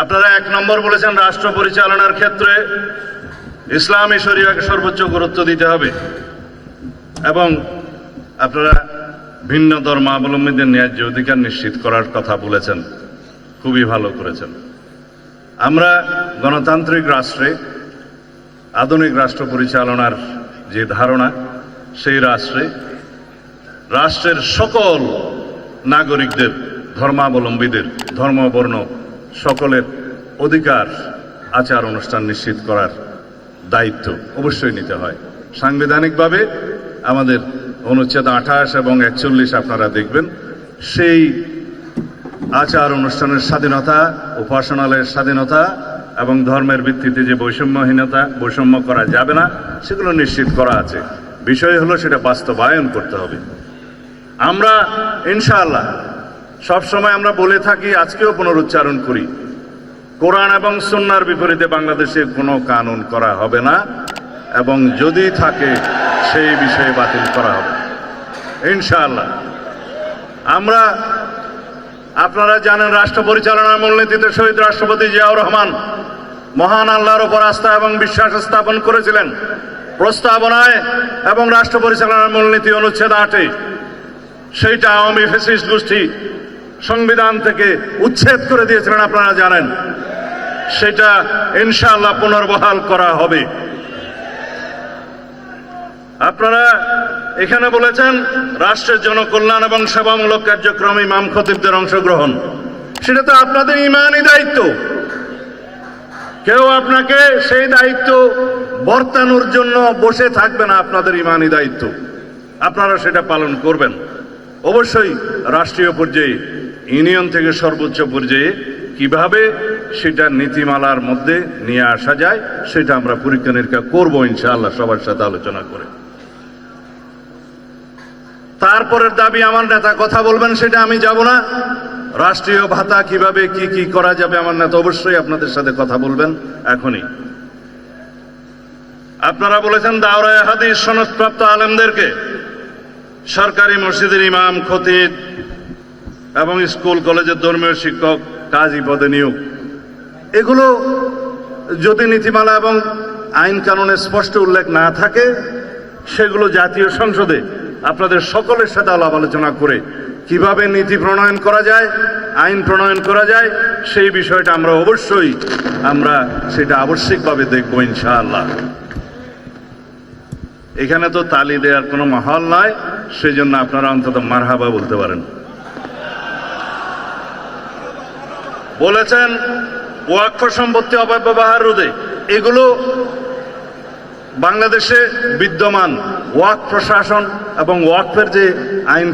আপনারা এক নম্বর বলেছেন, রাষ্ট্র পরিচালনার ক্ষেত্রে ইসলামী শরীয়কে সর্বোচ্চ গুরুত্ব দিতে হবে। এবং আপনারা ভিন্ন ধর্মাবলম্বীদের ন্যায্য অধিকার নিশ্চিত করার কথা বলেছেন, খুবই ভালো করেছেন। আমরা গণতান্ত্রিক রাষ্ট্রে আধুনিক রাষ্ট্র পরিচালনার যে ধারণা, সেই রাষ্ট্রে রাষ্ট্রের সকল নাগরিকদের, ধর্মাবলম্বীদের, ধর্মবর্ণ সকলের অধিকার আচার অনুষ্ঠান নিশ্চিত করার দায়িত্ব অবশ্যই নিতে হয়। সাংবিধানিকভাবে আমাদের অনুচ্ছেদ আঠাশ এবং একচল্লিশ আপনারা দেখবেন, সেই আচার অনুষ্ঠানের স্বাধীনতা, উপাসনালয়ের স্বাধীনতা এবং ধর্মের ভিত্তিতে যে বৈষম্যহীনতা, বৈষম্য করা যাবে না, সেগুলো নিশ্চিত করা আছে। বিষয় হলো সেটা বাস্তবায়ন করতে হবে। আমরা ইনশাআল্লাহ সবসময় আমরা বলে থাকি, আজকেও পুনরুচ্চারণ করি। কোরআন এবং সুন্নার বিপরীতে বাংলাদেশে কোনো কানুন করা হবে না, এবং যদি থাকে, সেই বিষয়ে বাতিল করা হবে। ইনশাআল্লাহ। আমরা, আপনারা জানেন, রাষ্ট্র পরিচালনার মূলনীতিতে শহীদ রাষ্ট্রপতি জিয়াউর রহমান মহান আল্লাহর উপর আস্থা এবং বিশ্বাস স্থাপন করেছিলেন। প্রস্তাবনায় এবং রাষ্ট্র পরিচালনার মূলনীতি অনুচ্ছেদ আটে, সেইটা আওয়ামী ফেসিস্ট গোষ্ঠী সংবিধান থেকে উচ্ছেদ করে দিয়েছিলেন, আপনারা জানেন। সেটা ইনশাআল্লাহ পুনর্বহাল করা হবে। আপনারা এখানে বলেছেন, রাষ্ট্রের জনকল্যাণ এবং সেবামূলক কার্যক্রম ইমাম খতিবদের অংশগ্রহণ। সেটা তো আপনাদের ইমানই দায়িত্ব। কেউ আপনাকে সেই দায়িত্ব বর্তানোর জন্য বসে থাকবে না, আপনাদের ইমানই দায়িত্ব। আপনারা সেটা পালন করবেন। অবশ্যই রাষ্ট্রীয় পর্যায়ে ইউনিয়ন থেকে সর্বোচ্চ পর্যায়ে কীভাবে সেটা নীতিমালার মধ্যে নিয়ে আসা যায়, সেটা আমরা পরীক্ষা নিরীক্ষা করব ইনশাআল্লাহ সবার সাথে আলোচনা করে। তারপরের দাবি, আমার নেতা কথা বলবেন সেটা আমি যাব না। রাষ্ট্রীয় ভাতা কীভাবে, কি কি করা যাবে, আমার নেতা অবশ্যই আপনাদের সাথে কথা বলবেন এখনই। আপনারা বলেছেন দাওরায় হাদিস সনদপ্রাপ্ত আলেমদেরকে। সরকারি মসজিদের ইমাম, খতিব এবং স্কুল, কলেজের ধর্মীয় শিক্ষক কাজী পদে নিয়োগ। এগুলো যদি নীতিমালা এবং আইন কানুনে স্পষ্ট উল্লেখ না থাকে, সেগুলো জাতীয় সংসদে আপনাদের সকলের সাথে আলাপ আলোচনা করে কীভাবে নীতি প্রণয়ন করা যায়, আইন প্রণয়ন করা যায়, সেই বিষয়টা আমরা অবশ্যই, আমরা সেটা আবশ্যিকভাবে দেখব ইনশাআল্লাহ। এখানে তো তালি দেওয়ার কোনো মাহল নয় সেই জন্য আপনারা অন্তত মারহাবা বলতে পারেন। বলেছেন ওয়াক্ফ সম্পত্তি অপব্যবহার রোধে। এগুলো বাংলাদেশে বিদ্যমান। ওয়াক প্রশাসন এবং ওয়াকফের যে আইন